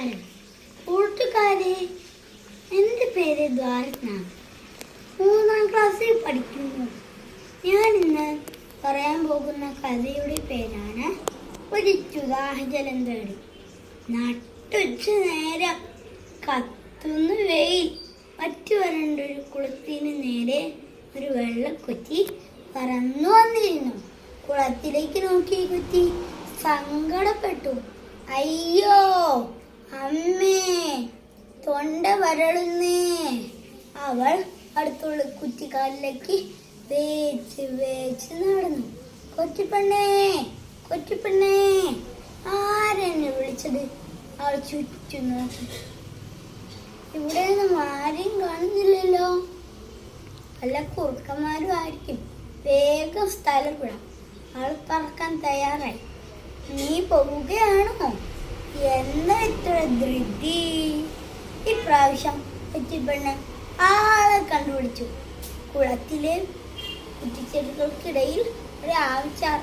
നമസ്കാരം കൂട്ടുകാരെ എന്റെ പേര് ദ്വാരത്ന മൂന്നാം ക്ലാസ്സിൽ പഠിക്കുന്നു. ഞാൻ ഇന്ന് പറയാൻ പോകുന്ന കഥയുടെ പേരാണ് ഒരു ചുദാഹജലം തേടി. നട്ടുച്ച നേരം കത്തുന്ന വെയിൽ. മറ്റു വരണ്ടൊരു കുളത്തിന് നേരെ ഒരു വെള്ളക്കുറ്റി പറന്നു വന്നിരുന്നു. കുളത്തിലേക്ക് നോക്കി കുറ്റി സങ്കടപ്പെട്ടു. അയ്യോ! തൊണ്ട വരളുന്നേ? അവൾ അടുത്തുള്ള കുറ്റിക്കാലിലേക്ക് വേച്ച് വേച്ച് നടന്നു. കൊച്ചിപ്പെണ്ണേ കൊച്ചിപ്പെണ്ണേ ആരെന്നെ വിളിച്ചത്? അവൾ ചുറ്റും നോക്കി. ഇവിടെ ഒന്നും ആരെയും കാണുന്നില്ലല്ലോ. വല്ല കുറുക്കന്മാരും ആയിരിക്കും. വേഗം സ്ഥലം വിടാം. അവൾ പറക്കാൻ തയ്യാറായി. നീ പോവുകയാണോ? എന്താ ഇത്ര ധൃതി? ഇപ്രാവശ്യം കുറ്റിപ്പെണ്ണ് ആളെ കണ്ടുപിടിച്ചു. കുളത്തിലെ കുറ്റിച്ചെടികൾക്കിടയിൽ ഒരു ആവശ്യം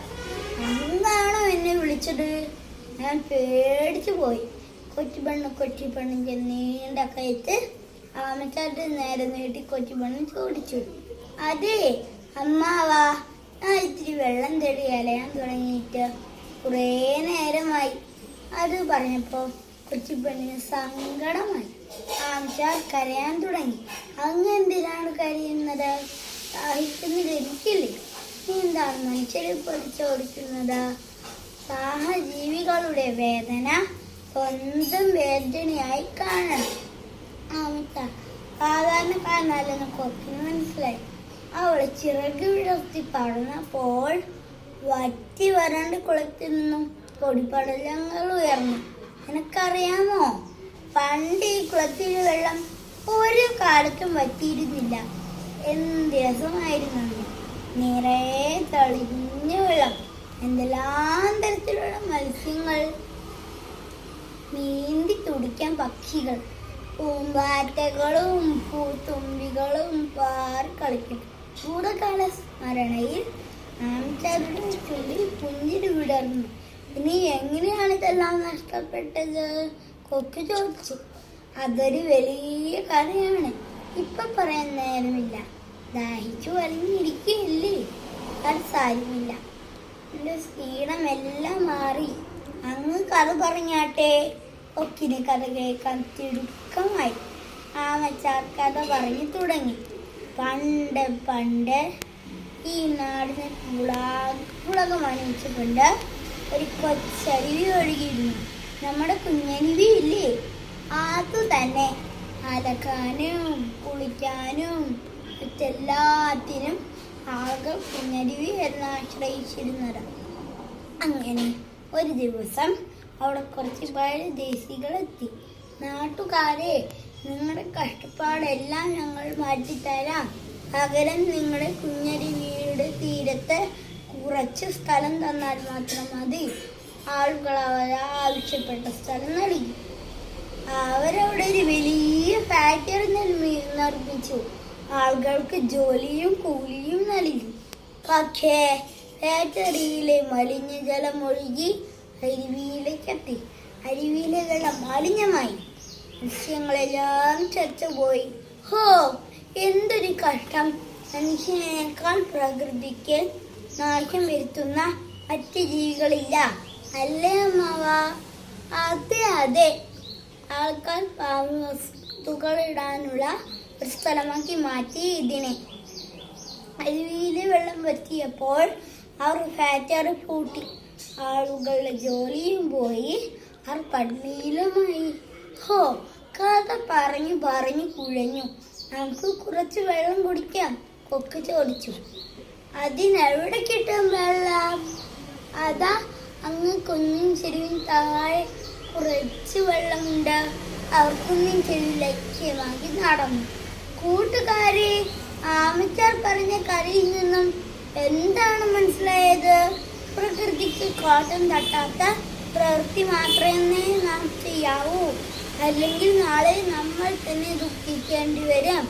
അന്നാണോ എന്നെ വിളിച്ചത്? ഞാൻ പേടിച്ചു പോയി. കൊച്ചുപെണ്ണ് കൊച്ചുപെണ്ണിന്റെ നീണ്ട കയറ്റ് ആമച്ചാട്ട് നേരെ നീട്ടി കൊച്ചുപെണ്ണ് ചോദിച്ചു. അതെ അമ്മാവാ. ഞാൻ ഇത്തിരി വെള്ളം തേടി അലയാൻ തുടങ്ങിയിട്ട് കുറേ നേരമായി. അത് പറഞ്ഞപ്പോ കൊച്ചുപെണ്ണിന് സങ്കടമായി. ആമച്ചാർ കരയാൻ തുടങ്ങി. അങ്ങ് എന്തിനാണ് കരയുന്നത്? സാഹിത്യത്തിൽ എനിക്കില്ലേ? നീ എന്താണ് മനുഷ്യരെ പഠിച്ചോടിക്കുന്നത് സാഹജീവികളുടെ വേദന സ്വന്തം വേദനയായി കാണണം. ആമത്ത സാധാരണക്കാരനല്ലെന്ന് കൊക്കിന് മനസ്സിലായി. അവൾ ചിറക് വിടർത്തി പറന്നപ്പോൾ വറ്റി വരണ്ട് കുളത്തിൽ നിന്നും പൊടിപടലങ്ങൾ ഉയർന്നു. നിനക്കറിയാമോ? പണ്ട് ഈ കുളത്തിലെ വെള്ളം ഒരു കാലത്തും വറ്റിയിരുന്നില്ല. എന്ത് രസമായിരുന്നു. നിറയെ തെളിഞ്ഞ വെള്ളം എന്തെല്ലാം തരത്തിലുള്ള മത്സ്യങ്ങൾ. നീന്തി തുടിക്കാൻ പക്ഷികൾ പൂമ്പാറ്റകളും പൂത്തുമ്പികളും പാറി കളിക്കും ചൂടകാല സ്മരണയിൽ ആംചാരുടെ ചുള്ളിൽ പുഞ്ചിരി വിടർന്നു. ഇനി എങ്ങനെയാണ് ഇതെല്ലാം നഷ്ടപ്പെട്ടത്? കൊക്ക് ചോദിച്ചു. അതൊരു വലിയ കഥയാണ്. ഇപ്പൊ പറയാൻ നേരമില്ല. ദാഹിച്ചു വലിഞ്ഞിരിക്കുകയല്ലേ? അത് സാരമില്ല. എന്റെ എല്ലാം മാറി. അങ്ങ് കഥ പറഞ്ഞാട്ടെ. ഒക്കിന് കഥ കേൾക്കാൻ തിടുക്കമായി. ആമച്ചാർ കഥ പറഞ്ഞു തുടങ്ങി. പണ്ട് പണ്ട് ഈ നാടിനെ പുളകം അണിയിച്ചുകൊണ്ട് ഒരു കൊച്ചരുവി ഒഴുകിയിരുന്നു. നമ്മുടെ കുഞ്ഞരുവി ഇല്ലേ അത് തന്നെ. അലക്കാനും കുളിക്കാനും മറ്റെല്ലാത്തിനും ആകെ കുഞ്ഞരുവി എന്ന് ആശ്രയിച്ചിരുന്നത്. അങ്ങനെ ഒരു ദിവസം അവിടെ കുറച്ച് പരദേശികളെത്തി നാട്ടുകാരെ നിങ്ങളുടെ കഷ്ടപ്പാടെല്ലാം ഞങ്ങൾ മാറ്റിത്തരാം. പകരം നിങ്ങളുടെ കുഞ്ഞരുവിയുടെ തീരത്ത് കുറച്ച് സ്ഥലം തന്നാൽ മാത്രം മതി. ആളുകൾ അവരെ ആവശ്യപ്പെട്ട സ്ഥലം നൽകി. അവരവിടെ ഒരു വലിയ ഫാക്ടറി നിർമ്മി- നിർമ്മിച്ചു. ആളുകൾക്ക് ജോലിയും കൂലിയും നൽകി. പക്ഷേ ഫാക്ടറിയിലെ മലിനജലം ഒഴുകി അരുവിയിലേക്കെത്തി അരുവിയിലെ വെള്ളം മാലിന്യമായി. മത്സ്യങ്ങളെല്ലാം ചത്തുപോയി ഹോ എന്തൊരു കഷ്ടം. മനുഷ്യനേക്കാൾ പ്രകൃതിക്ക് നാശം വരുത്തുന്ന മറ്റ് ജീവികളില്ല. അല്ലേ അമ്മാവ? അതെ അതെ. ആൾക്കാർ വസ്തുക്കൾ ഇടാനുള്ള ഒരു സ്ഥലമാക്കി മാറ്റി ഇതിനെ. അരുവിയിലെ വെള്ളം വറ്റിയപ്പോൾ അവർ ഫാക്ടറി പൂട്ടി. ആളുകളുടെ ജോലിയും പോയി. അവർ പട്ടിണിയിലുമായി ഹോ കഥ പറഞ്ഞു പറഞ്ഞു കുഴഞ്ഞു. നമുക്ക് കുറച്ച് വെള്ളം കുടിക്കാം കൊക്ക് ചോദിച്ചു. അതിനെവിടെ കിട്ടും വെള്ളം? അതാ അങ്ങ് കുഞ്ഞും ചെരുവിൻ താഴെ കുറച്ച് വെള്ളമുണ്ട്. അവർ കുഞ്ഞും ചെരുവ് ലക്ഷ്യമാക്കി നടന്നു. കൂട്ടുകാരെ ആമച്ചാർ പറഞ്ഞ കരയിൽ നിന്നും എന്താണ് മനസ്സിലായത്? പ്രകൃതിക്ക് കോട്ടം തട്ടാത്ത പ്രവൃത്തി മാത്രമേ നാം ചെയ്യാവൂ. അല്ലെങ്കിൽ നാളെ നമ്മൾ തന്നെ ദുഃഖിക്കേണ്ടി വരും.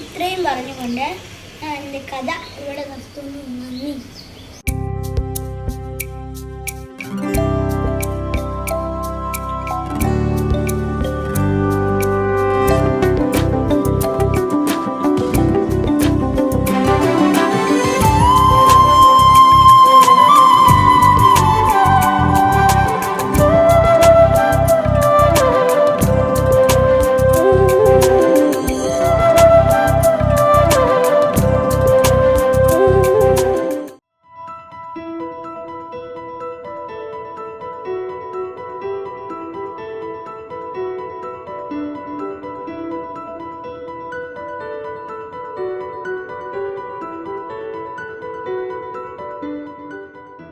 ഇത്രയും പറഞ്ഞുകൊണ്ട് എന്റെ കഥ ഇവിടെ നിർത്തുന്നു. നന്ദി.